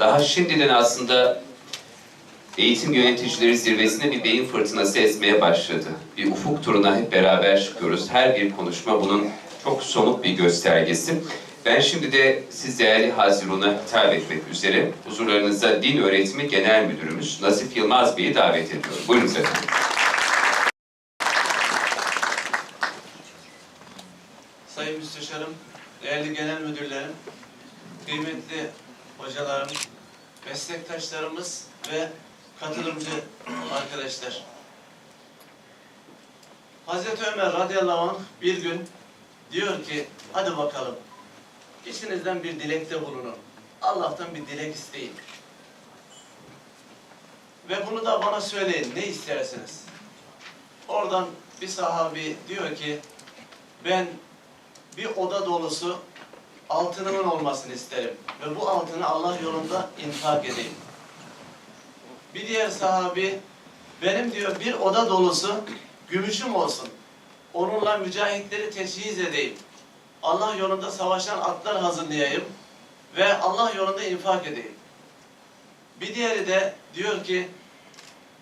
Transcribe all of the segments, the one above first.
Daha şimdiden aslında eğitim yöneticileri zirvesinde bir beyin fırtınası esmeye başladı. Bir ufuk turuna hep beraber çıkıyoruz. Her bir konuşma bunun çok somut bir göstergesi. Ben şimdi de siz değerli Hazirun'a hitap etmek üzere huzurlarınızda Din Öğretimi Genel Müdürümüz Nasip Yılmaz Bey'i davet ediyorum. Buyurunuz efendim. Sayın Müsteşarım, değerli genel müdürlerim, kıymetli hocalarım, meslektaşlarımız ve katılımcı arkadaşlar. Hazreti Ömer radıyallahu anh bir gün diyor ki, hadi bakalım, içinizden bir dilekte bulunun. Allah'tan bir dilek isteyin. Ve bunu da bana söyleyin, ne istersiniz? Oradan bir sahabi diyor ki, ben bir oda dolusu altınımın olmasını isterim. Ve bu altını Allah yolunda infak edeyim. Bir diğer sahabi, benim diyor bir oda dolusu gümüşüm olsun. Onunla mücahitleri teşhiz edeyim. Allah yolunda savaşan atlar hazırlayayım ve Allah yolunda infak edeyim. Bir diğeri de diyor ki,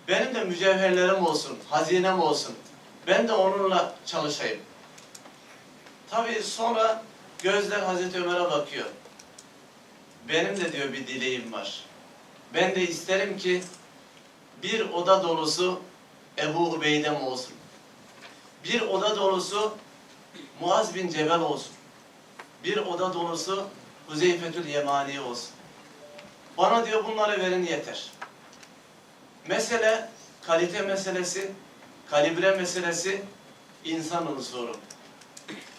benim de mücevherlerim olsun, hazinem olsun. Ben de onunla çalışayım. Tabii sonra gözler Hazreti Ömer'e bakıyor. Benim de diyor bir dileğim var. Ben de isterim ki bir oda dolusu Ebu Ubeydem olsun. Bir oda dolusu Muaz bin Cebel olsun. Bir oda dolusu Huzeyfetül Yemani olsun. Bana diyor bunları verin yeter. Mesele kalite meselesi, kalibre meselesi, insan unsuru.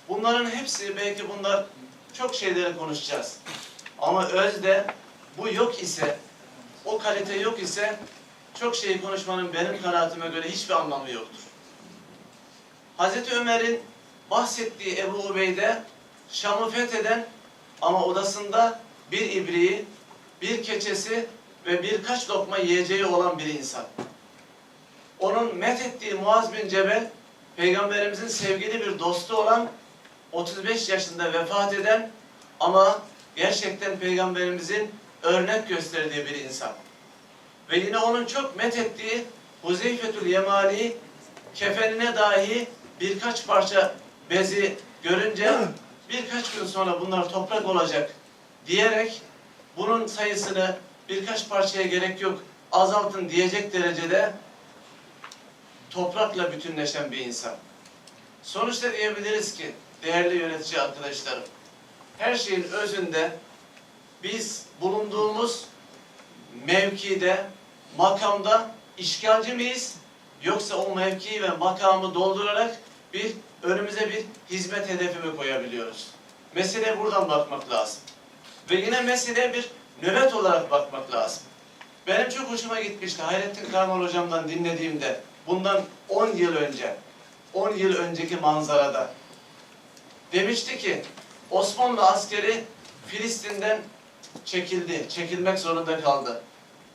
Bunların hepsi belki bunlar çok şeyleri konuşacağız. Ama özde bu yok ise, o kalite yok ise çok şeyi konuşmanın benim kanaatime göre hiçbir anlamı yoktur. Hazreti Ömer'in bahsettiği Ebu Ubeyde Şam'ı fetheden ama odasında bir ibriği, bir keçesi ve birkaç lokma yiyeceği olan bir insan. Onun methettiği Muaz bin Cebel, Peygamberimizin sevgili bir dostu olan 35 yaşında vefat eden ama gerçekten Peygamberimizin örnek gösterdiği bir insan. Ve yine onun çok methettiği Huzeyfetül Yemani kefenine dahi birkaç parça bezi görünce birkaç gün sonra bunlar toprak olacak diyerek bunun sayısını birkaç parçaya gerek yok azaltın diyecek derecede toprakla bütünleşen bir insan. Sonuçta diyebiliriz ki değerli yönetici arkadaşlarım, her şeyin özünde biz bulunduğumuz mevkide, makamda işgalci miyiz? Yoksa o mevkiyi ve makamı doldurarak bir önümüze bir hizmet hedefi mi koyabiliyoruz? Mesele buradan bakmak lazım. Ve yine mesele bir nöbet olarak bakmak lazım. Benim çok hoşuma gitmişti Hayrettin Karmal hocamdan dinlediğimde bundan 10 yıl önce 10 yıl önceki manzarada demişti ki Osmanlı askeri Filistin'den çekildi, çekilmek zorunda kaldı.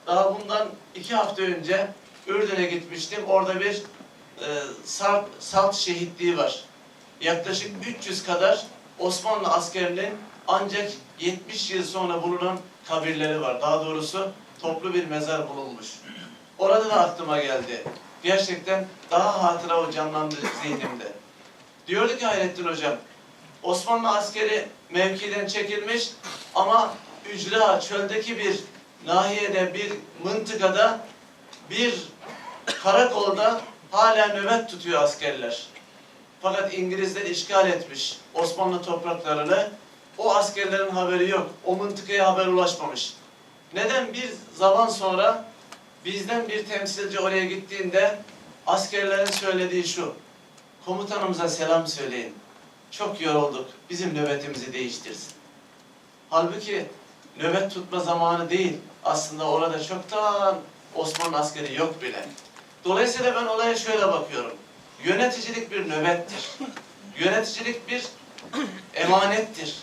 Daha bundan iki hafta önce Ürdün'e gitmiştim. Orada bir e, salt, salt şehitliği var. Yaklaşık 300 kadar Osmanlı askerinin ancak 70 yıl sonra bulunan kabirleri var. Daha doğrusu toplu bir mezar bulunmuş. Orada da aklıma geldi. Gerçekten daha hatıra o canlandı zihnimde. Diyordu ki Hayrettin Hocam, Osmanlı askeri mevkiden çekilmiş ama ücra çöldeki bir nahiyede bir mıntıkada bir karakolda hala nöbet tutuyor askerler. Fakat İngilizler işgal etmiş Osmanlı topraklarını. O askerlerin haberi yok. O mıntıkaya haber ulaşmamış. Neden bir zaman sonra bizden bir temsilci oraya gittiğinde askerlerin söylediği şu. Komutanımıza selam söyleyin. Çok yorulduk. Bizim nöbetimizi değiştirsin. Halbuki nöbet tutma zamanı değil. Aslında orada çoktan Osmanlı askeri yok bile. Dolayısıyla ben olaya şöyle bakıyorum. Yöneticilik bir nöbettir. Yöneticilik bir emanettir.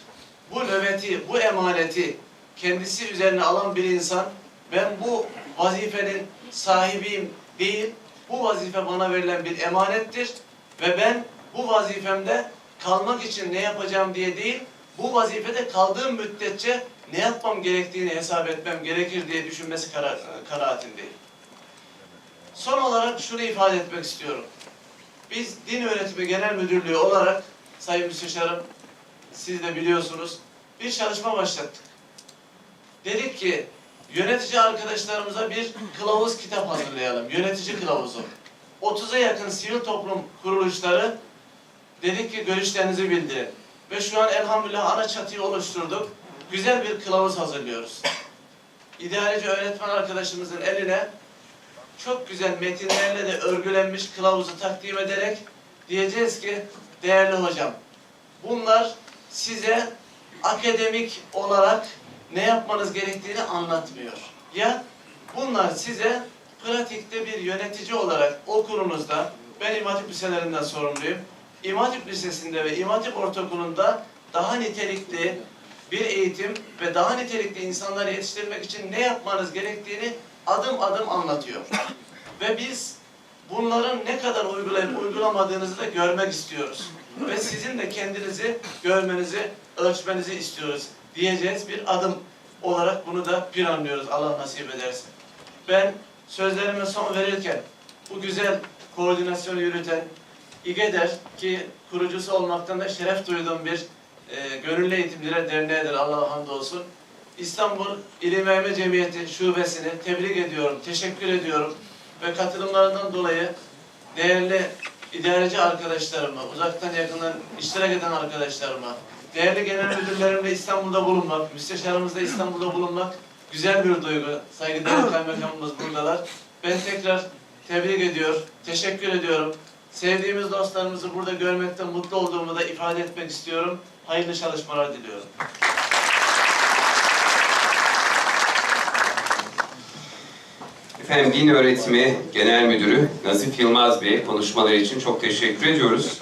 Bu nöbeti, bu emaneti kendisi üzerine alan bir insan ben bu vazifenin sahibiyim değil, bu vazife bana verilen bir emanettir ve ben bu vazifemde kalmak için ne yapacağım diye değil, bu vazifede kaldığım müddetçe ne yapmam gerektiğini hesap etmem gerekir diye düşünmesi kara, kanaatindeyim. Son olarak şunu ifade etmek istiyorum. Biz Din Öğretimi Genel Müdürlüğü olarak Sayın Müsteşarım siz de biliyorsunuz bir çalışma başlattık. Dedik ki yönetici arkadaşlarımıza bir kılavuz kitap hazırlayalım. Yönetici kılavuzu. 30'a yakın sivil toplum kuruluşları dedik ki görüşlerinizi bildirin. Ve şu an elhamdülillah ana çatıyı oluşturduk. Güzel bir kılavuz hazırlıyoruz. İdealci öğretmen arkadaşımızın eline çok güzel metinlerle de örgülenmiş kılavuzu takdim ederek diyeceğiz ki değerli hocam bunlar size akademik olarak ne yapmanız gerektiğini anlatmıyor. Ya bunlar size pratikte bir yönetici olarak okulunuzda, ben İmam Hatip Liselerinden sorumluyum. İmam Lisesi'nde ve İmam Ortaokulu'nda daha nitelikli bir eğitim ve daha nitelikli insanları yetiştirmek için ne yapmanız gerektiğini adım adım anlatıyor. ve biz bunların ne kadar uygulayıp uygulamadığınızı da görmek istiyoruz. Ve sizin de kendinizi görmenizi, ölçmenizi istiyoruz diyeceğiz bir adım olarak bunu da planlıyoruz Allah nasip ederse. Ben sözlerime son verirken bu güzel koordinasyonu yürüten İGEDER ki kurucusu olmaktan da şeref duyduğum bir e, Gönüllü Eğitimciler Derneği'dir Allah'a hamdolsun. İstanbul İlim Yayma Cemiyeti şubesini tebrik ediyorum, teşekkür ediyorum ve katılımlarından dolayı değerli idareci arkadaşlarıma, uzaktan yakından iştirak eden arkadaşlarıma, değerli genel müdürlerimle İstanbul'da bulunmak, müsteşarımızla İstanbul'da bulunmak güzel bir duygu. Saygıdeğer kaymakamımız buradalar. Ben tekrar tebrik ediyor, teşekkür ediyorum. Sevdiğimiz dostlarımızı burada görmekten mutlu olduğumu da ifade etmek istiyorum. Hayırlı çalışmalar diliyorum. Efendim Din Öğretimi Genel Müdürü Nazif Yılmaz Bey konuşmaları için çok teşekkür ediyoruz.